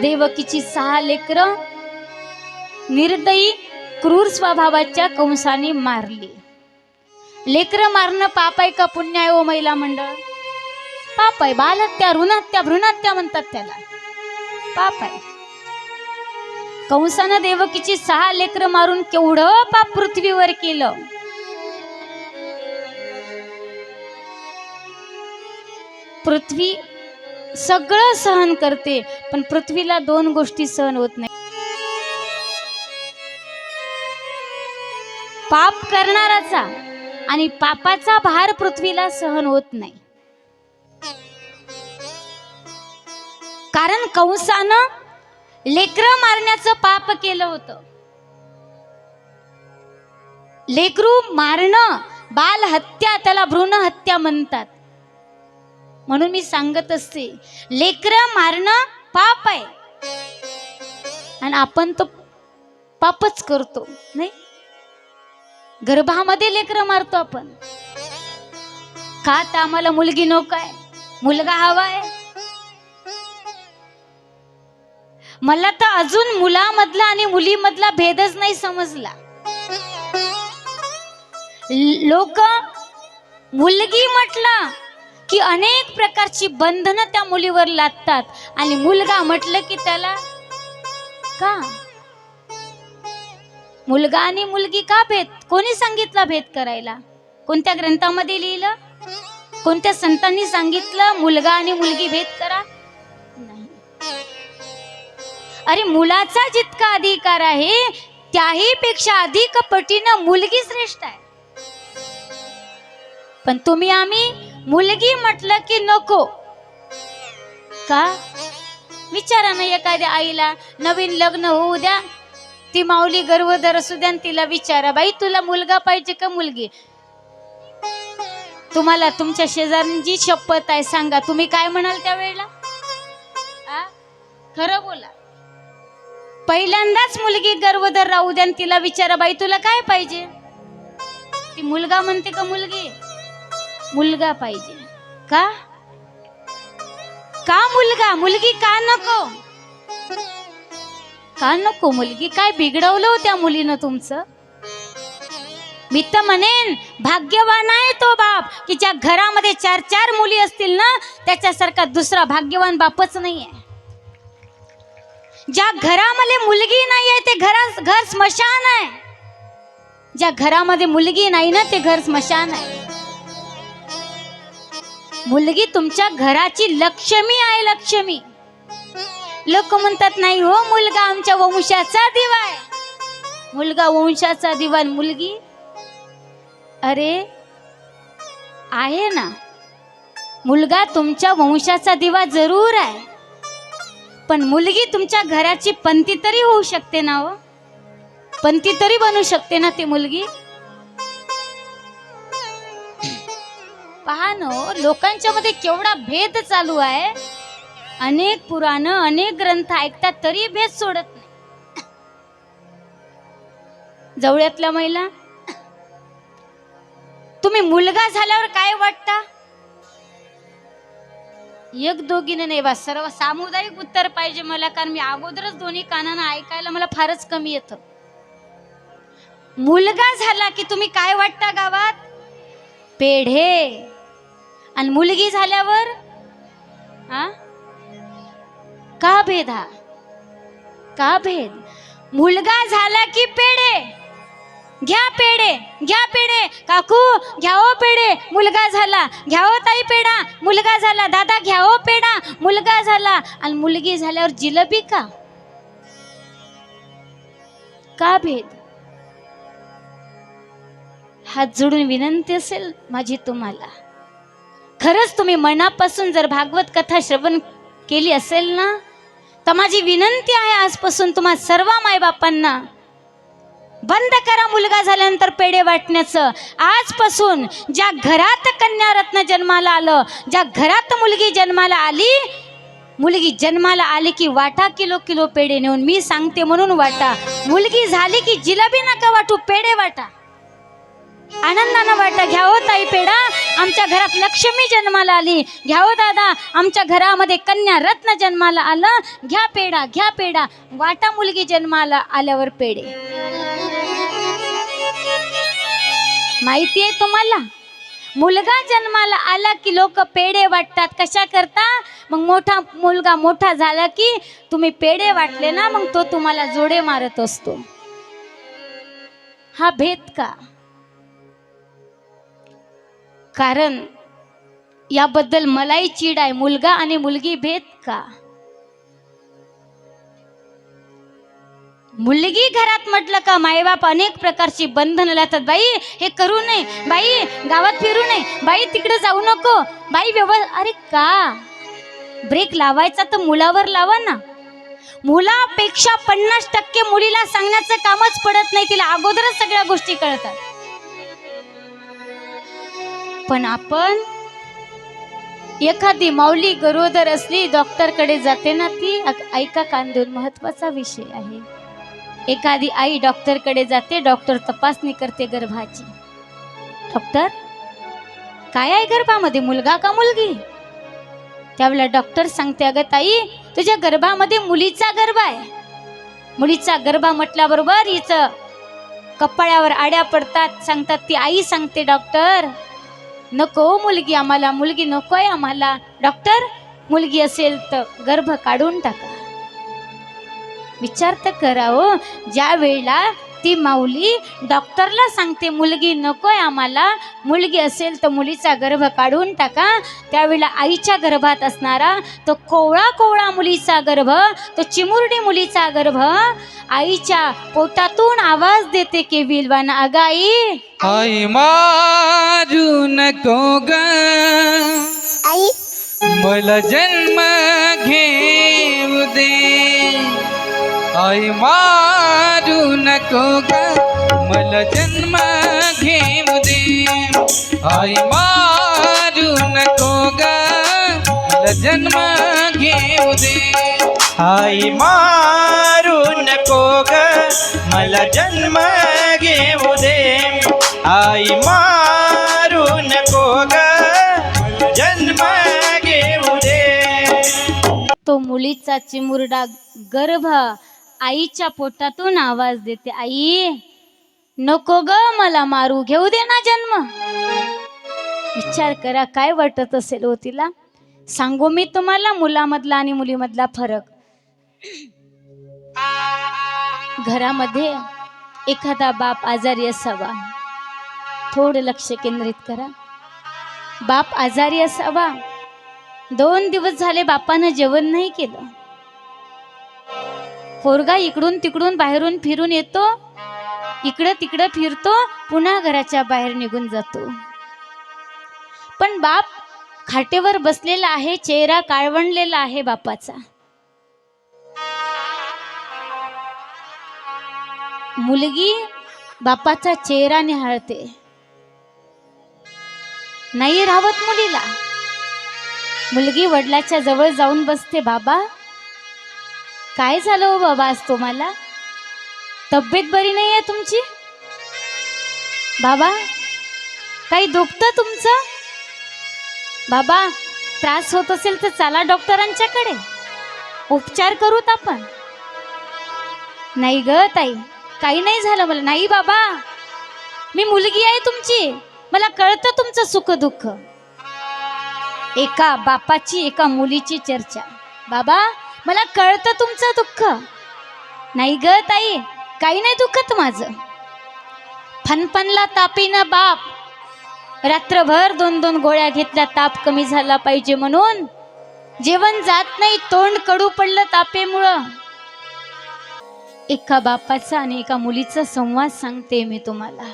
देवकीची सहा लेकर निर्दयी क्रूर स्वभावाच्या कंसाने मारली. लेकर मारणं पाप आहे का पुण्य आहे ओ महिला मंडळ? पाप आहे बालहत्या ऋणहत्या भ्रूणहत्या म्हणतात त्याला. पाप आहे कंसानं देवकीची सहा लेकर मारून केवढं पाप पृथ्वीवर केलं? पृथ्वी सगळं सहन करते पण पृथ्वीला दोन गोष्टी सहन होत नाही. पाप करणाराचा आणि पापाचा भार पृथ्वीला सहन होत नाही. कारण कंसानं लेकर मारण्याचं पाप केलं होतं. लेकरू मारणं बाल हत्या त्याला भ्रूण हत्या म्हणतात. म्हणून मी सांगत असते लेकर मारणं पाप आहे. आणि आपण तो पापच करतो नाही? गर्भामध्ये लेकर मारतो आपण. का तर आम्हाला मुलगी नको आहे मुलगा हवाय मला तर अजून मुलामधला आणि मुलीमधला भेदच नाही समजला. लोक मुलगी म्हटलं की अनेक प्रकारची बंधनं त्या मुलीवर लादतात. आणि मुलगा म्हटलं की त्याला का? मुलगा आणि मुलगी का भेद? कोणी सांगितला भेद करायला? कोणत्या ग्रंथामध्ये लिहिलं? कोणत्या संतांनी सांगितलं मुलगा आणि मुलगी भेद करा? नाही. अरे मुलाचा जितका अधिकार आहे त्याही पेक्षा अधिक पटीनं मुलगी श्रेष्ठ आहे. पण तुम्ही आम्ही मुलगी म्हटलं की नको. का? विचारा ना एखाद्या आईला नवीन लग्न होऊ द्या. ती माऊली गर्वधर असू द्या तिला विचारा बाई तुला मुलगा पाहिजे का मुलगी? तुम्हाला तुमच्या शेजाऱ्यांची शपथ आहे सांगा. तुम्ही काय म्हणाल त्यावेळेला? आ? खरं बोला. पहिल्यांदाच मुलगी गर्वधर राहू द्या तिला विचारा बाई तुला काय पाहिजे? ती मुलगा म्हणते का मुलगी? मुलगा पाहिजे. का? का मुलगा? मुलगी का नको? का नको मुलगी? काय बिघडवलं त्या मुलीनं तुमचं? मी तर म्हणेन भाग्यवान आहे तो बाप की ज्या घरामध्ये चार चार मुली असतील ना त्याच्यासारखा दुसरा भाग्यवान बापच नाही आहे ज्या घरामध्ये मुलगी नाही आहे ते घरा घर स्मशान आहे. ज्या घरामध्ये मुलगी नाही ना ते घर स्मशान आहे. मुलगी तुमच्या घराची लक्ष्मी आहे लक्ष्मी. लोक म्हणतात नाही हो मुलगा आमच्या वंशाचा दिवा आहे. मुलगा वंशाचा दिवा मुलगी? अरे आहे ना. मुलगा तुमच्या वंशाचा दिवा जरूर आहे. पण मुलगी तुमच्या घराची पंती तरी होऊ शकते ना हो? पंती तरी बनू शकते ना ती मुलगी? पहा ना लोकांच्या मध्ये केवढा भेद चालू आहे. अनेक पुराण अनेक ग्रंथ ऐकतात तरी भेद सोडत नाही. जवळ्यातल्या महिला तुम्ही मुलगा झाल्यावर काय वाटता? एक दोघीने नाही बा सर्व सामुदायिक उत्तर पाहिजे मला कारण मी अगोदरच दोन्ही कानानं ऐकायला मला फारच कमी येतं. मुलगा झाला की तुम्ही काय वाटता गावात? पेढे. आणि मुलगी झाल्यावर आ? का भेद हा? का भेद? मुलगा झाला की पेढे. घ्या पेढे घ्या पेढे. काकू घ्या हो पेढे. मुलगा झाला घ्या हो ताई पेढा. मुलगा झाला दादा घ्या हो पेढा. मुलगा झाला आणि मुलगी झाल्यावर जिलबी का? का भेद? हात जोडून विनंती असेल माझी तुम्हाला. खरंच तुम्ही मनापासून जर भागवत कथा श्रवण केली असेल ना तर माझी विनंती आहे आजपासून तुम्हा सर्व मायबापांना बंद करा मुलगा झाल्यानंतर पेढे वाटण्याचं. आजपासून ज्या घरात कन्यारत्न जन्माला आलं ज्या घरात मुलगी जन्माला आली मुलगी जन्माला आली की वाटा किलो किलो पेढे नेऊन मी सांगते म्हणून वाटा. मुलगी झाली की जिलबी नका वाटू पेढे वाटा. आनंदानं वाटा घ्यावं ताई पेढा आमच्या घरात लक्ष्मी जन्माला आली. घ्यावं दादा आमच्या घरामध्ये कन्या रत्न जन्माला आलं. घ्या पेढा घ्या पेढा. वाटा मुलगी जन्माला आल्यावर पेढे. माहिती आहे तुम्हाला? मुलगा जन्माला आला की लोक पेढे वाटतात. कशा करता? मग मोठा मुलगा मोठा झाला की तुम्ही पेढे वाटले ना मग तो तुम्हाला जोडे मारत असतो. हा भेद का? कारण याबद्दल मलाही चीड आहे. मुलगा आणि मुलगी भेद का? मुलगी घरात म्हटलं का मायबाप अनेक प्रकारची बंधनं लावतात बाई हे करू नये. बाई गावात फिरू नये. बाई तिकडे जाऊ नको. बाई व्यवस्था अरे का? ब्रेक लावायचा तर मुलावर लावा ना. मुलापेक्षा पन्नास टक्के मुलीला सांगण्याचं कामच पडत नाही. तिला अगोदरच सगळ्या गोष्टी कळतात. पण आपण एखादी माऊली गरोदर असली डॉक्टरकडे जाते ना ती? ऐका कांदून महत्त्वाचा विषय आहे. एखादी आई डॉक्टरकडे जाते डॉक्टर तपासणी करते गर्भाची. डॉक्टर? काय आहे गर्भामध्ये? मुलगा का मुलगी? त्यावेळेला डॉक्टर सांगते अगं ताई तुझ्या गर्भामध्ये मुलीचा गर्भ आहे. मुलीचा गर्भा म्हटल्याबरोबर हिचं कपाळावर आड्या पडतात सांगतात ती आई सांगते डॉक्टर नको हो मुलगी आम्हाला मुलगी नकोय आम्हाला. डॉक्टर मुलगी असेल तर गर्भ काढून टाका. विचार तर करा हो. ज्या वेळेला ती माऊली डॉक्टरला सांगते मुलगी नकोय आम्हाला. मुलगी असेल तर मुलीचा गर्भ काढून टाका. त्यावेळेला आईच्या गर्भात असणारा तो कोवळा कोवळा मुलीचा गर्भ तो चिमुरडी मुलीचा गर्भ आईच्या पोटातून आवाज देते के विलवाना अगाई आई मारू नको ग. आई. मला जन्म दे आई मारू नको ग मला जन्म घेऊ दे. आई मारू नको ग मला जन्म घेऊ दे. आई मारू नको ग मला जन्म घेऊ दे. आई मारू नको ग जन्म घेऊ दे. तो मुलीचा चिमुरडा गर्भ आईच्या पोटातून आवाज देते आई नको ग मला मारू घेऊ दे ना जन्म. विचार करा काय वाटत असेल हो तिला? सांगू मी तुम्हाला मुलामधला आणि मुलीमधला फरक. घरामध्ये एखादा बाप आजारी असावा थोडं लक्ष केंद्रित करा. बाप आजारी असावा दोन दिवस झाले बापानं जेवण नाही केलं. पोरगा इकडून तिकडून बाहेरून फिरून येतो. इकडं तिकडं फिरतो पुन्हा घराच्या बाहेर निघून जातो. पण बाप खाटेवर बसलेला आहे चेहरा काळवणलेला आहे बापाचा. मुलगी बापाचा चेहरा निहाळते. नाही राहत मुलीला. मुलगी वडिलाच्या जवळ जाऊन बसते बाबा. काय झालं हो बाबा आज तुम्हाला? तब्येत बरी नाही आहे तुमची? बाबा काही दुखतं तुमचं? बाबा त्रास होत असेल तर चला डॉक्टरांच्याकडे. उपचार करूत आपण. नाही ग ताई काही नाही झालं मला. नाही बाबा मी मुलगी आहे तुमची. मला कळतं तुमचं सुख दुःख एका बापाची एका मुलीची चर्चा. बाबा मला कळतं तुमचं दुःख. नाही ग ताई काही नाही दुखत माझं. फनफनला तापीनं बाप. रात्रभर दोन दोन गोळ्या घेतल्या ताप कमी झाला पाहिजे म्हणून. जेवण जात नाही तोंड कडू पडलं तापेमुळं. एका बापाचा आणि एका मुलीचा संवाद सांगते मी तुम्हाला.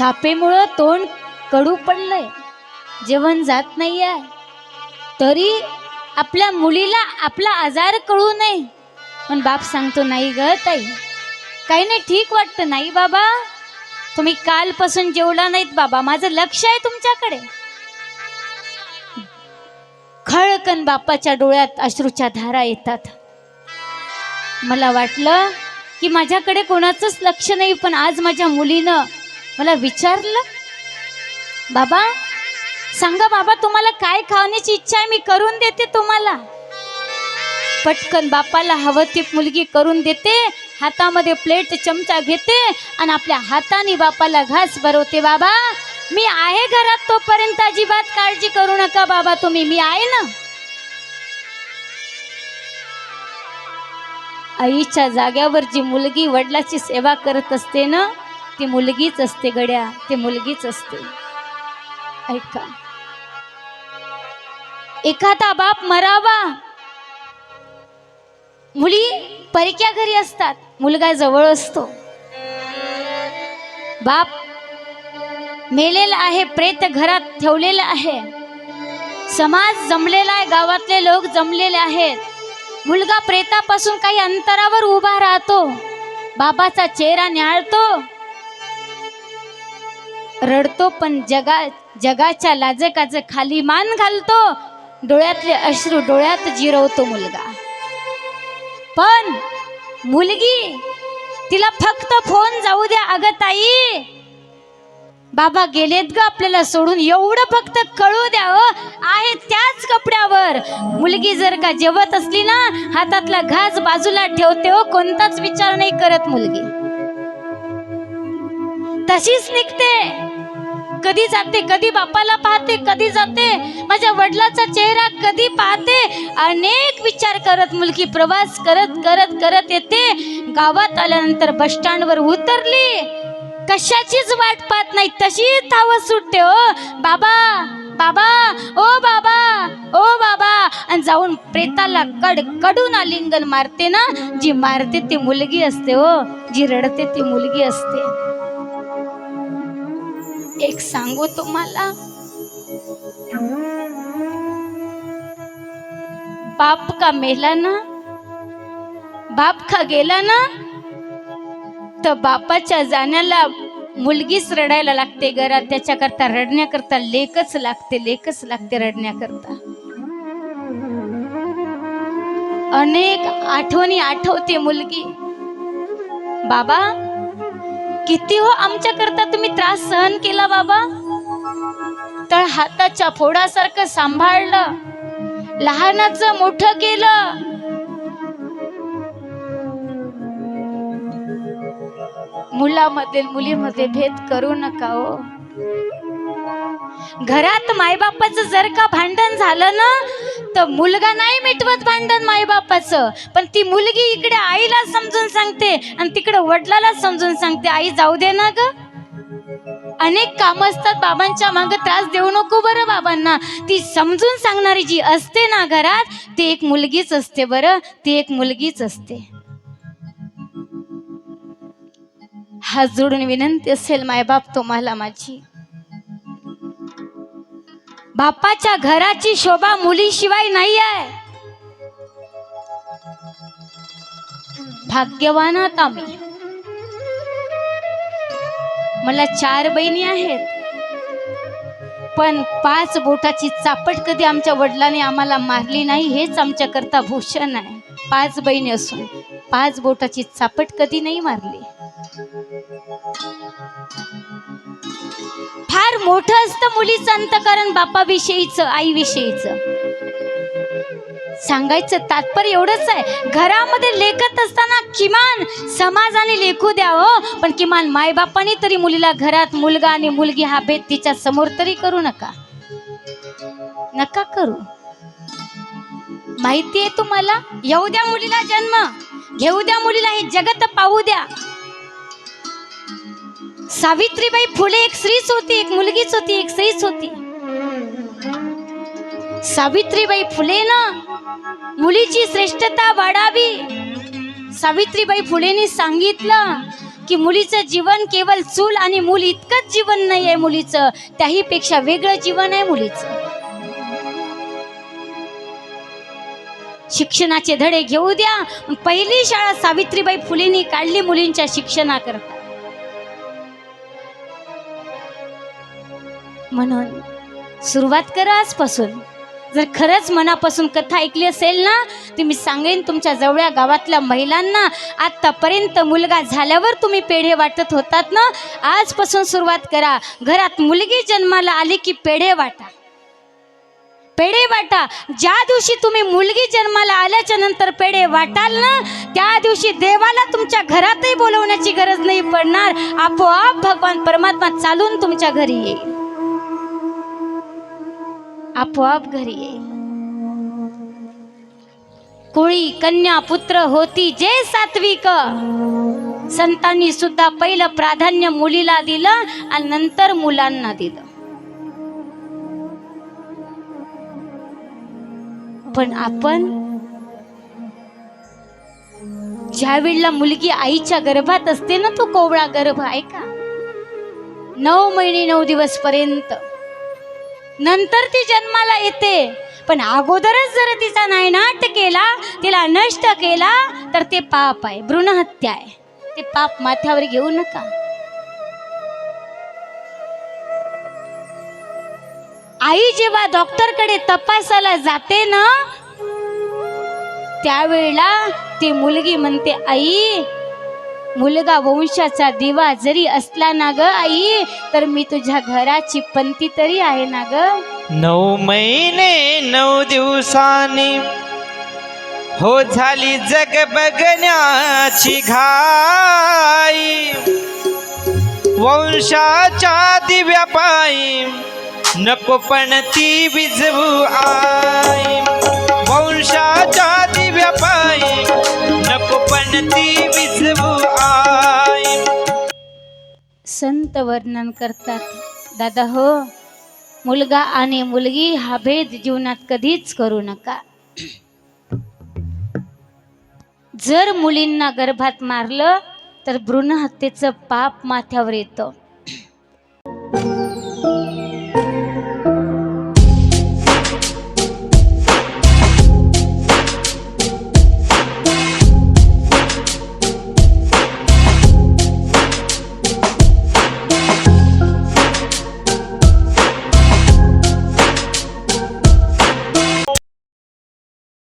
तापेमुळं तोंड कडू पडलंय. जेवण जात नाही आहे तरी आपल्या मुलीला आपला आजार कळू नये. पण बाप सांगतो नाही ग ताई काही नाही ठीक वाटतं. नाही बाबा तुम्ही कालपासून जेवला नाहीत बाबा. माझं लक्ष आहे तुमच्याकडे. खळकन बापाच्या डोळ्यात अश्रूच्या धारा येतात. मला वाटलं की माझ्याकडे कोणाचंच लक्ष नाही पण आज माझ्या मुलीनं मला विचारलं बाबा सांगा बाबा तुम्हाला काय खाण्याची इच्छा आहे? मी करून देते तुम्हाला. पटकन बापाला हवं ती मुलगी करून देते हातामध्ये प्लेट चमचा घेते आणि आपल्या हाताने बापाला घास भरवते. बाबा मी आहे घरात तोपर्यंत अजिबात काळजी करू नका बाबा तुम्ही मी आहे ना. आईच्या जाग्यावर जी मुलगी वडिलाची सेवा करत असते ना ती मुलगीच असते गड्या ती मुलगीच असते. ऐका. एखादा बाप मरावा. मुली परक्या घरी असतात. मुलगा जवळ असतो. बाप मेलेला आहे प्रेत घरात ठेवलेला आहे. समाज जमलेला आहे गावातले लोक जमलेले आहेत. मुलगा प्रेतापासून काही अंतरावर उभा राहतो. बाबाचा चेहरा न्याळतो. रडतो पण जगा जगाच्या लाजकाचं खाली मान घालतो. डोळ्यातले अश्रू डोळ्यात जिरवतो मुलगा. पण मुलगी तिला फक्त फोन जाऊ द्या अगं ताई. बाबा गेलेत ग आपल्याला सोडून एवढं फक्त कळू द्या आहे त्याच कपड्यावर. मुलगी जर का जेवत असली ना हातातला घास बाजूला ठेवते हो. कोणताच विचार नाही करत मुलगी. तशीच निघते. कधी जाते कधी बापाला पाहते कधी जाते माझ्या वडिलाचा चेहरा कधी पाहते? अनेक विचार करत मुलगी प्रवास करत करत करत येते. गावात आल्यानंतर बस स्टँडवर उतरली. कशाचीच वाट पाहत नाही तशी धावत सुटते हो. बाबा बाबा ओ बाबा ओ बाबा. आणि जाऊन प्रेताला कडकडून आलिंगन मारते ना जी मारते ती मुलगी असते हो. जी रडते ती मुलगी असते. एक सांगू तुम्हाला? बाप का मेला ना? बाप का गेला ना? तर बापाच्या जाण्याला मुलगीच रडायला लागते घरात. त्याच्याकरता रडण्याकरता लेकच लागते लेकच लागते रडण्याकरता. अनेक आठवणी आठवते मुलगी. बाबा किती हो आमच्याकरता तुम्ही त्रास सहन केला बाबा? तर हाताच्या फोडासारखं सांभाळलं. लहानाचं मोठं केलं. मुलामध्ये मुलीमध्ये भेद करू नका हो. घरात मायबापाचं जर का भांडण झालं ना तर मुलगा नाही मिटवत भांडण मायबापाचं. पण ती मुलगी इकडे आईला समजून सांगते आणि तिकडे वडिलाला समजून सांगते आई जाऊ दे ना ग. अनेक कामं असतात बाबांच्या मागे त्रास देऊ नको बरं बाबांना. ती समजून सांगणारी जी असते ना घरात ती एक मुलगीच असते बरं ती एक मुलगीच असते. हात जोडून विनंती असेल मायबाप तुम्हाला माझी. बापाच्या घराची शोभा मुलीशिवाय नाही आहे भाग्यवान भाग्यवानात आम्ही. मला चार बहिणी आहेत. पण पाच बोटाची चापट कधी आमच्या वडिलांनी आम्हाला मारली नाही हेच आमच्याकरता भूषण आहे. पाच बहिणी असून पाच बोटाची चापट कधी नाही मारली. मोठं असतं मुलीचं अंतकरण बापाविषयीचं आईविषयीचं. सांगायचं तात्पर्य एवढंच आहे. घरामध्ये लेखत असताना किमान समाजाने लेखू द्या हो पण किमान मायबापाने तरी मुलीला घरात मुलगा आणि मुलगी हा भेद तिच्या समोर तरी करू नका. नका करू. माहिती आहे तुम्हाला? येऊ द्या मुलीला जन्म. घेऊ द्या मुलीला हे जगत पाहू द्या. सावित्रीबाई फुले एक स्त्रीच होती एक मुलगीच होती एक स्त्रीच होती. सावित्रीबाई फुले ना मुलीची श्रेष्ठता वाढावी. सावित्रीबाई फुलेनी सांगितलं की मुलीचं जीवन केवळ चूल आणि मूल इतकंच जीवन नाही आहे मुलीचं त्याही पेक्षा वेगळं जीवन आहे मुलीचं. शिक्षणाचे धडे घेऊ द्या. पहिली शाळा सावित्रीबाई फुलेनी काढली मुलींच्या शिक्षणाकरता. म्हणून सुरुवात करा आजपासून. जर खरंच मनापासून कथा ऐकली असेल ना तर मी सांगेन तुमच्या जवळ्या गावातल्या महिलांना. आत्तापर्यंत मुलगा झाल्यावर तुम्ही पेढे वाटत होतात ना? आजपासून सुरुवात करा. घरात मुलगी जन्माला आली की पेढे वाटा. पेढे वाटा. ज्या दिवशी तुम्ही मुलगी जन्माला आल्याच्यानंतर पेढे वाटाल ना त्या दिवशी देवाला तुमच्या घरातही बोलवण्याची गरज नाही पडणार. आपोआप भगवान परमात्मा चालून तुमच्या घरी येईल. आपोआप घरी येईल. कोळी कन्या पुत्र होती जे सात्विक. संतांनी सुद्धा पहिलं प्राधान्य मुलीला दिलं आणि नंतर मुलांना दिलं. पण आपण ज्या वेळेला मुलगी आईच्या गर्भात असते ना तो कोवळा गर्भ आहे का नऊ महिने नऊ दिवस पर्यंत नंतर ती जन्माला येते. पण अगोदरच जर तिचा नायनाट केला तिला नष्ट केला तर ते पाप आहे. भ्रूणहत्या आहे. ते पाप माथ्यावर घेऊ नका. आई जेव्हा डॉक्टरकडे तपासायला जाते ना त्यावेळेला ती मुलगी म्हणते आई मुलगा वंशाचा दिवा जरी असला ना ग आई तर मी तुझ्या घराची पंती तरी आहे ना ग. नऊ महिने नऊ दिवसांनी हो झाली जग बघण्याची घाई. वंशाच्या दिव्या पायी नको पण ती विजवू आई. वंशाच्या दिव्या पायी नको पण ती विजवू संत वर्णन करतात. दादा हो. मुलगा आणि मुलगी हा भेद जीवनात कधीच करू नका. जर मुलींना गर्भात मारलं तर भ्रूणहत्येचं पाप माथ्यावर येतं.